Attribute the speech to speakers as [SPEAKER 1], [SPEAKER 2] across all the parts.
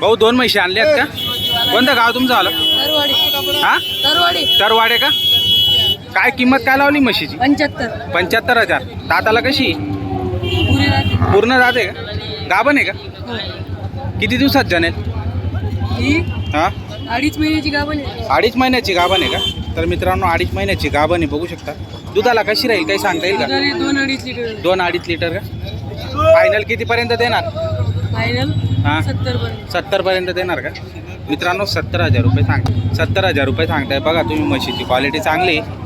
[SPEAKER 1] भाऊ दोन म्हशी आणले आहेत का? कोणतं गाव तुमचं आलं?
[SPEAKER 2] तरवाडी
[SPEAKER 1] हा?
[SPEAKER 2] तरवाडी
[SPEAKER 1] तरवाडे का? काय किंमत काय लावली म्हशीची?
[SPEAKER 2] पंच्याहत्तर.
[SPEAKER 1] पंच्याहत्तर हजार. दाताला कशी? पूर्ण जाते का? गाभण आहे का?
[SPEAKER 2] हो.
[SPEAKER 1] किती दिवसात जनेल
[SPEAKER 2] ही
[SPEAKER 1] हा?
[SPEAKER 2] अडीच महिन्याची गाभण आहे.
[SPEAKER 1] अडीच महिन्याची गाभण आहे का? तर मित्रांनो अडीच महिन्याची गाभण आहे बघू शकता. दुधाला कशी राहील? काही सांगता येईल का?
[SPEAKER 2] दोन अडीच लिटर.
[SPEAKER 1] दोन अडीच लिटर का? फायनल कितीपर्यंत देणार?
[SPEAKER 2] फायनल
[SPEAKER 1] हा?
[SPEAKER 2] सत्तर पर्यंत
[SPEAKER 1] सत्तर पर्यंत देणार का? मित्रांनो सत्तर हजार रुपये सांग सत्तर हजार रुपये सांगताय. बघा तुम्ही म्हशीची क्वालिटी चांगली. आहे.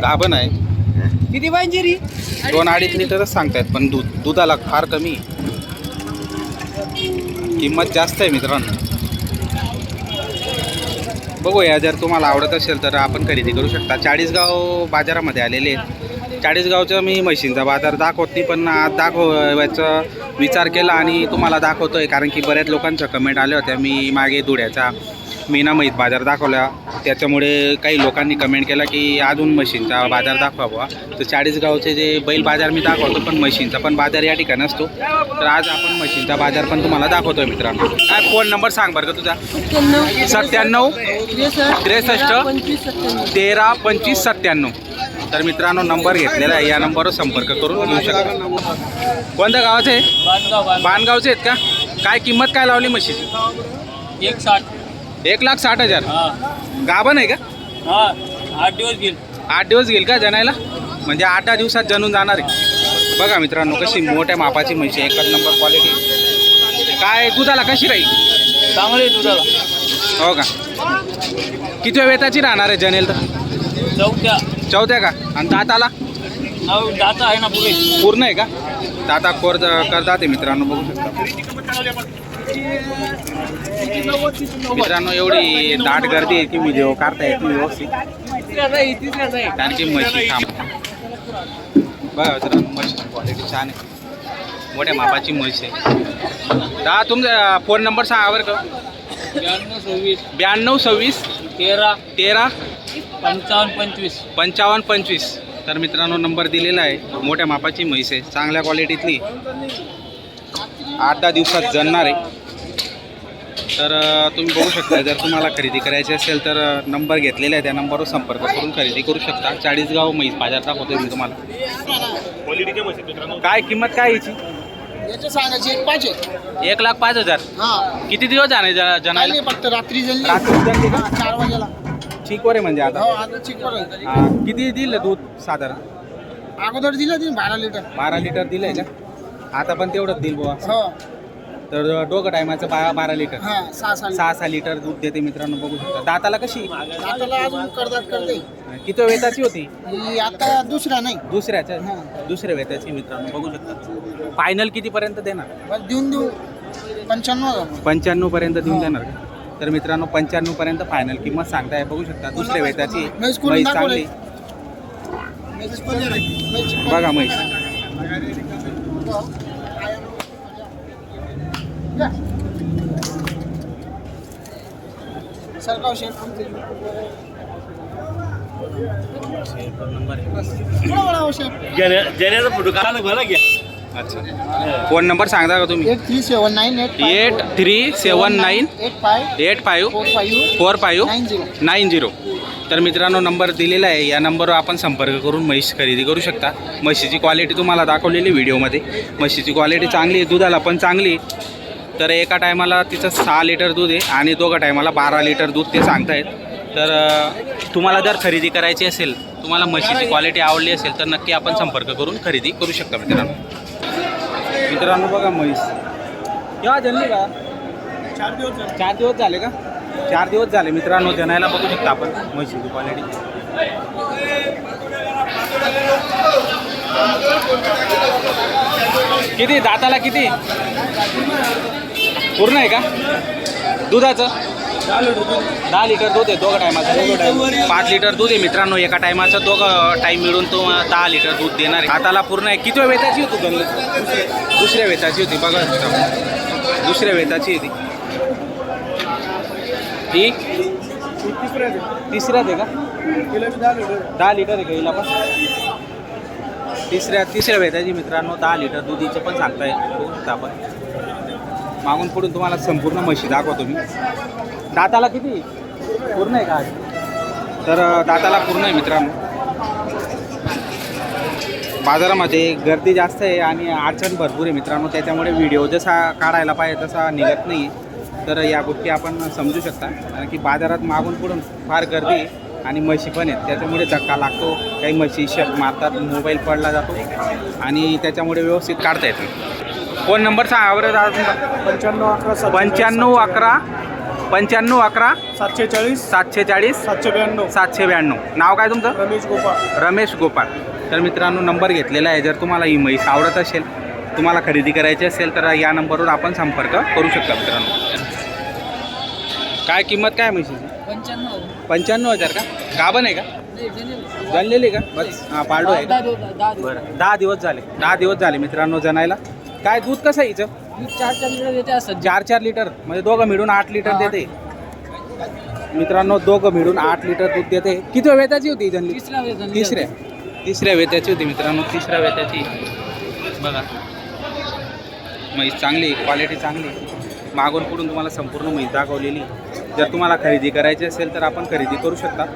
[SPEAKER 1] गाभण आहे.
[SPEAKER 2] किती पाहिजे री?
[SPEAKER 1] दोन अडीच लिटरच सांगतायत पण दूध दुधाला फार कमी. किंमत जास्त आहे मित्रांनो. बघूया जर तुम्हाला आवडत असेल तर आपण खरेदी करू शकता. चाळीसगाव बाजारामध्ये आलेले आहेत. चाळीसगावचा मी म्हशींचा बाजार दाखवत नाही पण आज दाखवायचा विचार केला आणि तुम्हाला दाखवतोय कारण की बऱ्याच लोकांच्या कमेंट आल्या होत्या. मी मागे धुळ्याचा मीना म्हैस बाजार दाखवला. त्याच्यामुळे काही लोकांनी कमेंट केला की अजून म्हशींचा बाजार दाखवावा. तर चाळीसगावचे जे बैल बाजार मी दाखवतो पण म्हशींचा पण बाजार या ठिकाणी असतो. तर आज आपण म्हशींचा बाजार पण तुम्हाला दाखवतोय मित्रांनो. काय फोन नंबर सांग बरं का तुझा?
[SPEAKER 2] सत्त्याण्णव त्रेसष्ट, तेरा, पंचवीस सत्त्याण्णव.
[SPEAKER 1] तेरा मित्रांनो नंबर घेतलेला आहे. या नंबरवर संपर्क करून घेऊ शकता. कोणत्या गावाचे? आहे बाणगावचे आहेत का? काय किंमत काय लावली म्हशीची?
[SPEAKER 3] एक साठ.
[SPEAKER 1] एक लाख साठ हजार.
[SPEAKER 3] हा.
[SPEAKER 1] गाभण आहे का?
[SPEAKER 3] हा. आठ दिवस घेईल
[SPEAKER 1] आठ दिवस घेईल का जनायला? म्हणजे आठ दहा दिवसात जनून जाणार आहे. बघा मित्रांनो कशी मोठ्या मापाची म्हशी एकच नंबर क्वालिटी काय दुधाला कशी राहील?
[SPEAKER 3] चांगले दुधाला.
[SPEAKER 1] हो का? किती वेताची राहणार आहे जनेल तर?
[SPEAKER 3] चौथ्या.
[SPEAKER 1] चौथ्या का? आणि दाताला?
[SPEAKER 3] दाता आहे ना पुढे.
[SPEAKER 1] पूर्ण आहे का? दाता कोर करतात आहे मित्रांनो बघू शकता. मित्रांनो एवढी दाट गर्दी आहे की व्हिडिओ काढता येत नाही व्यवस्थित. कारण की म्हशी थांब. बघा मित्रांनो म्हशी क्वालिटी छान आहे. मोठ्या मापाची म्हशी आहे. दा तुमचा फोन नंबर सांगा बरं का?
[SPEAKER 3] ब्याण्णव सव्वीस.
[SPEAKER 1] ब्याण्णव सव्वीस.
[SPEAKER 3] तेरा.
[SPEAKER 1] तेरा.
[SPEAKER 3] पंचावन्न पंचवीस.
[SPEAKER 1] पंचावन्न पंचवीस. तर मित्रांनो नंबर दिलेला आहे. मोठ्या मापाची म्हैस आहे. चांगल्या क्वालिटीतली. आठ दहा दिवसात जणणार आहे. तर तुम्ही बघू शकता जर तुम्हाला खरेदी करायची असेल तर नंबर घेतलेला आहे. त्या नंबरवर संपर्क करून खरेदी करू शकता. चाळीसगाव म्हैस बाजार दाखवतोय मी तुम्हाला. काय किंमत काय याची?
[SPEAKER 4] याचे सांगायचे एक पाच आहे
[SPEAKER 1] एक लाख पाच हजार.
[SPEAKER 4] हा.
[SPEAKER 1] किती दिवस जाणे
[SPEAKER 4] फक्त रात्री
[SPEAKER 1] रात्री जणली का?
[SPEAKER 4] चार वाजेला.
[SPEAKER 1] चिकवर आहे म्हणजे आता?
[SPEAKER 4] हो आता चिक आहे.
[SPEAKER 1] हा, किती दिलं दूध साधारण?
[SPEAKER 4] अगोदर दिलं तीन बारा लिटर.
[SPEAKER 1] बारा लिटर दिलंय का? आता पण तेवढंच दिल बुवा.
[SPEAKER 4] हो.
[SPEAKER 1] तर दोघं टायमाचं बारा बारा लिटर.
[SPEAKER 4] हा सहा सहा
[SPEAKER 1] सहा सहा लिटर दूध देते मित्रांनो बघू शकता. दाताला कशी?
[SPEAKER 4] आताला अजून करतात करते.
[SPEAKER 1] किती वेताची होती?
[SPEAKER 4] ही आता दुसरा नाही.
[SPEAKER 1] दुसऱ्याच्या
[SPEAKER 4] हा.
[SPEAKER 1] दुसऱ्या वेताची मित्रांनो बघू शकता. फायनल कितीपर्यंत देणार?
[SPEAKER 4] बस देऊन देऊ. पंच्याण्णव हजार.
[SPEAKER 1] पंच्याण्णव पर्यंत देऊन. देणार का? तर मित्रांनो पंच्याण्णव पर्यंत फायनल किंमत सांगताय. बघू शकता दुसऱ्या वेताची
[SPEAKER 4] म्हैस?
[SPEAKER 1] चांगली. बघा म्हैस
[SPEAKER 4] शेठ
[SPEAKER 3] जण्याचा फोटो काढा बरं घ्या
[SPEAKER 1] अच्छा. फोन नंबर सांगता का तुम्ही?
[SPEAKER 4] Eight three seven nine eight
[SPEAKER 1] eight three seven nine
[SPEAKER 4] eight five
[SPEAKER 1] eight five
[SPEAKER 4] four five
[SPEAKER 1] four five
[SPEAKER 4] nine zero.
[SPEAKER 1] Nine zero तर मित्रांनो नंबर दिलेला आहे. या नंबरवर आपण संपर्क करून म्हैस खरेदी करू शकता. म्हशीची क्वालिटी तुम्हाला दाखवलेली व्हिडिओमध्ये. म्हशीची क्वालिटी चांगली आहे दुधाला पण चांगली आहे. तर एका टायमाला तिचं सहा लिटर दूध आहे आणि दोघा टायमाला बारा लिटर दूध ते सांगतायत. तर तुम्हाला जर खरेदी करायची असेल तुम्हाला म्हशीची क्वालिटी आवडली असेल तर नक्की आपण संपर्क करून खरेदी करू शकता मित्रांनो. मित्रांनो बघा म्हैस. केव्हा जन्मली का?
[SPEAKER 4] चार दिवस
[SPEAKER 1] चार दिवस झाले का? चार दिवस झाले मित्रांनो जनायला बघू शकता आपण म्हशीची क्वालिटी किती? दाताला किती? पूर्ण आहे का? दुधाचं? दहा लिटर दूध आहे दोघं टायमाचं. पाच लिटर दूध आहे मित्रांनो एका टायमाचं. दोघं टाईम मिळून तो दहा लिटर दूध देणार आहे. हाताला पूर्ण आहे. किती वेताची होती गल्ली दुसऱ्या वेताची होती. बघा दुसऱ्या वेताची होती. ही? तिसऱ्यात आहे का? दहा लिटर आहे का हिला पण? तिसऱ्या तिसऱ्या वेताची मित्रांनो दहा लिटर दुधीचं पण सांगताय. बघू शकता आपण. मागून पुढून तुम्हाला संपूर्ण म्हशी दाखवतो मी. दाताला किती? पूर्ण आहे का? तर दाताला पूर्ण आहे मित्रांनो. बाजारामध्ये गर्दी जास्त आहे आणि अडचण भरपूर आहे मित्रांनो. त्याच्यामुळे व्हिडिओ जसा काढायला पाहिजे तसा निघत नाही. तर या गोष्टी आपण समजू शकता. कारण की बाजारात मागून पुढून फार गर्दी आहे आणि म्हशी पण आहेत. त्याच्यामुळे धक्का लागतो. काही म्हशी शक मारतात मोबाईल पडला जातो आणि त्याच्यामुळे व्यवस्थित काढता येतं. फोन नंबर सांगा बरं दादा तुमचा.
[SPEAKER 4] पंच्याण्णव अकरा
[SPEAKER 1] पंच्याण्णव अकरा पंच्याण्णव अकरा
[SPEAKER 4] सातशे चाळीस
[SPEAKER 1] सातशे चाळीस
[SPEAKER 4] सातशे ब्याण्णव
[SPEAKER 1] सातशे ब्याण्णव नाव काय तुमचं?
[SPEAKER 4] रमेश गोपाळ.
[SPEAKER 1] रमेश गोपाळ. तर मित्रांनो नंबर घेतलेला आहे. जर तुम्हाला ही म्हैस आवडत असेल तुम्हाला खरेदी करायची असेल तर या नंबरवर आपण संपर्क करू शकता मित्रांनो. काय किंमत काय म्हशीची?
[SPEAKER 2] पंच्याण्णव.
[SPEAKER 1] पंच्याण्णव हजार का? गाभण आहे का? जनलेली का? बस हां पाळडो आहे का? बरं दहा दिवस झाले. दहा दिवस झाले मित्रांनो जनायला काय दूध कसं आहे हिचं?
[SPEAKER 2] चार चार लिटर देते असं.
[SPEAKER 1] चार चार लिटर? म्हणजे दोघं मिळून आठ लिटर देते. मित्रांनो दोघं मिळून आठ लिटर दूध देते. किती वेताची होती ही जनली?
[SPEAKER 2] तिसरा वेतन
[SPEAKER 1] तिसऱ्या. तिसऱ्या वेत्याची होती मित्रांनो तिसऱ्या वेत्याची बघा. म्हैस चांगली क्वालिटी चांगली मागून पुढून तुम्हाला संपूर्ण म्हैस दाखवलेली. जर तुम्हाला खरेदी करायची असेल तर आपण खरेदी करू शकता.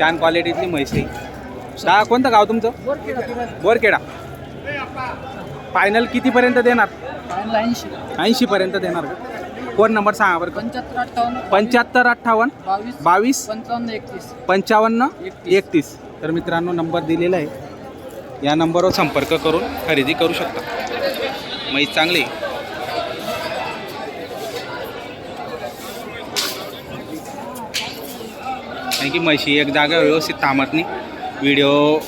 [SPEAKER 1] छान क्वालिटीतली म्हैस आहे. दहा कोणतं गाव तुमचं? बोरखेडा. फायनल कितीपर्यंत देणार?
[SPEAKER 2] ऐंशी.
[SPEAKER 1] ऐंशीपर्यंत देणार का? फोन नंबर सांगा बरं
[SPEAKER 2] पंच्याहत्तर अठ्ठावन्न.
[SPEAKER 1] पंच्याहत्तर अठ्ठावन्न
[SPEAKER 2] बावीस.
[SPEAKER 1] बावीस
[SPEAKER 2] पंचावन्न एकतीस.
[SPEAKER 1] पंचावन्न
[SPEAKER 2] एकतीस.
[SPEAKER 1] एकतीस. तर मित्रांनो नंबर दिलेला आहे. या नंबरवर संपर्क करून खरेदी करू शकता. म्हैस चांगली. आहे. कारण की म्हशी एक जागा व्यवस्थित थांबत नाही. व्हिडिओ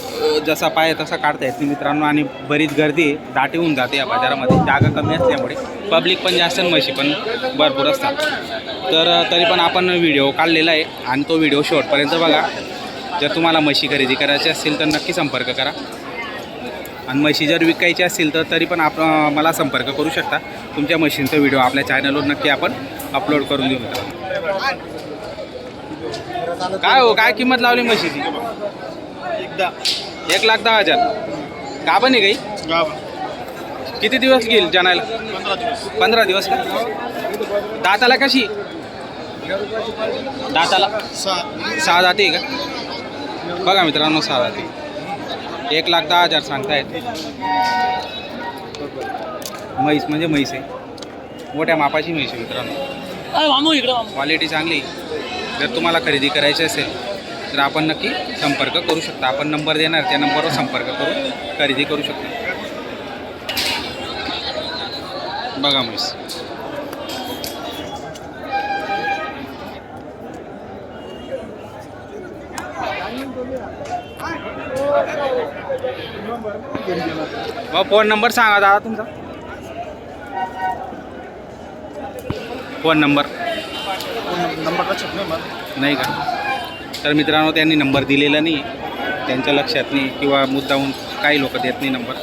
[SPEAKER 1] जसा पाहिजे तसा काढता येत नाही मित्रांनो आणि बरीच गर्दी दाटी होऊन जाते या बाजारामध्ये. जागा कमी असल्यामुळे पब्लिक पण जास्त म्हशी पण भरपूर असतात. तर तरी पण आपण व्हिडिओ काढलेला आहे आणि तो व्हिडिओ शेवटपर्यंत बघा. जर तुम्हाला म्हशी खरेदी करायची असेल तर नक्की संपर्क करा. आणि म्हशी जर विकायची असेल तर तरी पण आप मला संपर्क करू शकता. तुमच्या म्हशींचा व्हिडिओ आपल्या चॅनलवर नक्की आपण अपलोड करून देऊ मित्रांनो. काय हो काय किंमत लावली म्हशीची?
[SPEAKER 4] एकदा.
[SPEAKER 1] एक लाख दहा हजार. गाभण आहे काही? किती दिवस घेईल जाणायला?
[SPEAKER 4] पंधरा दिवस.
[SPEAKER 1] पंधरा दिवस का? दाताला कशी? दाताला?
[SPEAKER 4] सहा.
[SPEAKER 1] सहा जाते का? बघा मित्रांनो सहा जाते एक लाख दहा हजार सांगतायत. म्हैस म्हणजे म्हैस आहे. मोठ्या मापाची म्हैस आहे मित्रांनो. क्वालिटी चांगली. जर तुम्हाला खरेदी करायची असेल तर आपण नक्की संपर्क करू शकता. आपण नंबर देणार त्या नंबरवर संपर्क करून खरेदी करू शकता. बघा म्हैस मग फोन नंबर सांगा दादा तुमचा. Phone number.
[SPEAKER 4] नंबर
[SPEAKER 1] नाही का? तर मित्रांनो त्यांनी नंबर दिलेला नाही. त्यांच्या लक्षात नाही किंवा मुद्दाहून काही लोक देत नाही नंबर.